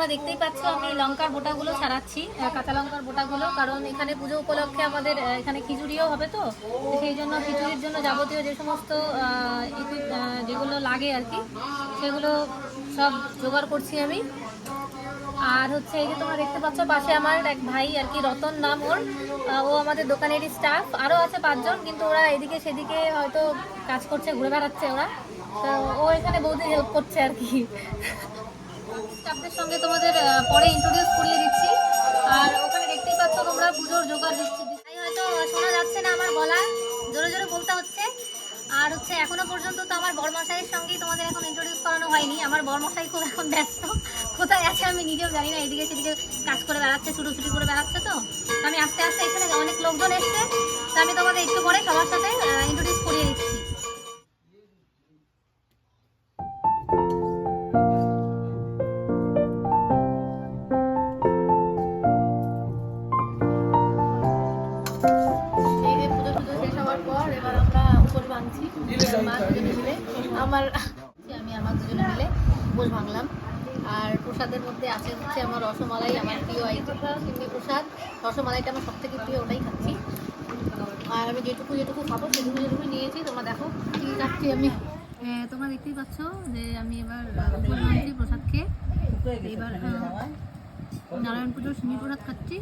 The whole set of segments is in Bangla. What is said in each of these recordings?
তোমরা দেখতেই পাচ্ছ, আমি লঙ্কার বোটাগুলো ছাড়াচ্ছি কাঁচা লঙ্কার বোটাগুলো। কারণ এখানে পুজো উপলক্ষে আমাদের এখানে খিচুড়িও হবে তো, সেই জন্য খিচুড়ির জন্য যাবতীয় যে সমস্ত যেগুলো লাগে আর কি, সেগুলো সব জোগাড় করছি আমি। আর হচ্ছে এই যে তোমরা দেখতে পাচ্ছ, পাশে আমার এক ভাই আর কি, রতন নাম ওর ও আমাদের দোকানেরই স্টাফ আরও আছে পাঁচজন, কিন্তু ওরা এদিকে সেদিকে হয়তো কাজ করছে, ঘুরে বেড়াচ্ছে ওরা। তো ও এখানে বৌদি হেল্প করছে আর কি। স্টাফদের সঙ্গে তোমাদের পরে ইন্ট্রোডিউস করিয়ে দিচ্ছি। আর ওখানে দেখতেই পাচ্ছ তোমরা পুজোর জোগাড় দিচ্ছি হয়তো শোনা যাচ্ছে না আমার গলা জোরে জোরে বলতে হচ্ছে। আর হচ্ছে এখনও পর্যন্ত তো আমার বরমশাইয়ের সঙ্গেই তোমাদের এখন ইন্ট্রোডিউস করানো হয়নি। আমার বরমশাই খুব এখন ব্যস্ত। কোথায় আছে আমি নিজেও জানি না, এদিকে সেদিকে কাজ করে বেড়াচ্ছে, ছুটোছুটি করে বেড়াচ্ছে তো। আমি আস্তে আস্তে এখানে অনেক লোকজন এসছে। তো আমি তোমাদের একটু পরে সবার সাথে ইন্ট্রোডিউস আমরা ভাঙছি। আমার আমি আমার দুজনে মিলে উপোস ভাঙলাম। আর প্রসাদের মধ্যে আছে হচ্ছে আমার রসমালাই, আমার প্রিয় আইটেমটা সিন্নি প্রসাদ। রসমালাইটা আমার সব থেকে প্রিয়, ওটাই খাচ্ছি। আর আমি যেটুকু যেটুকু খাব, সেটুকু যেটুকু নিয়েছি। তোমরা দেখো, কি খাচ্ছি আমি। তোমরা দেখতেই পাচ্ছ যে আমি এবার উপোস প্রসাদ খেয়ে। এবার নারায়ণ পুজোর সিন্নি প্রসাদ খাচ্ছি।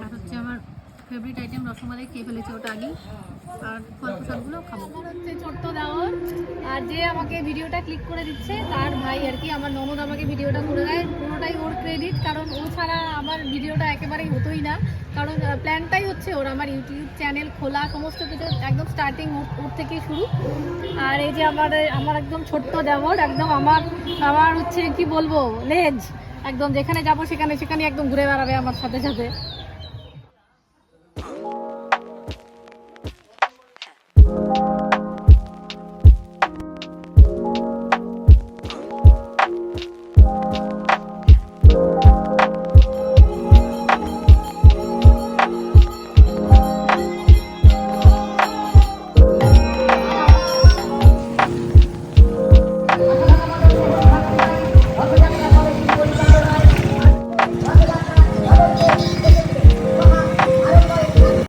আর হচ্ছে আমার ফেভারিট আইটেম রসমালাই খেয়ে ফেলেছি ওটা আগেই। আর ফল প্রসাদগুলো খাব। হচ্ছে ছোট্ট দেওয়ার আর যে আমাকে ভিডিওটা ক্লিক করে দিচ্ছে, তার ভাই আর কি, আমার ননদ আমাকে ভিডিওটা করে দেয়। পুরোটাই ওর ক্রেডিট কারণ ও ছাড়া আমার ভিডিওটা একেবারেই হতোই না। কারণ প্ল্যানটাই হচ্ছে ওর আমার ইউটিউব চ্যানেল খোলা, সমস্ত কিছু একদম স্টার্টিং ওর থেকেই শুরু। আর এই যে আমার আমার একদম ছোট্ট দেওয়ার একদম আমার আমার হচ্ছে কি বলব লেজ একদম যেখানে যাব সেখানে সেখানে একদম ঘুরে বেড়াবে আমার সাথে সাথে।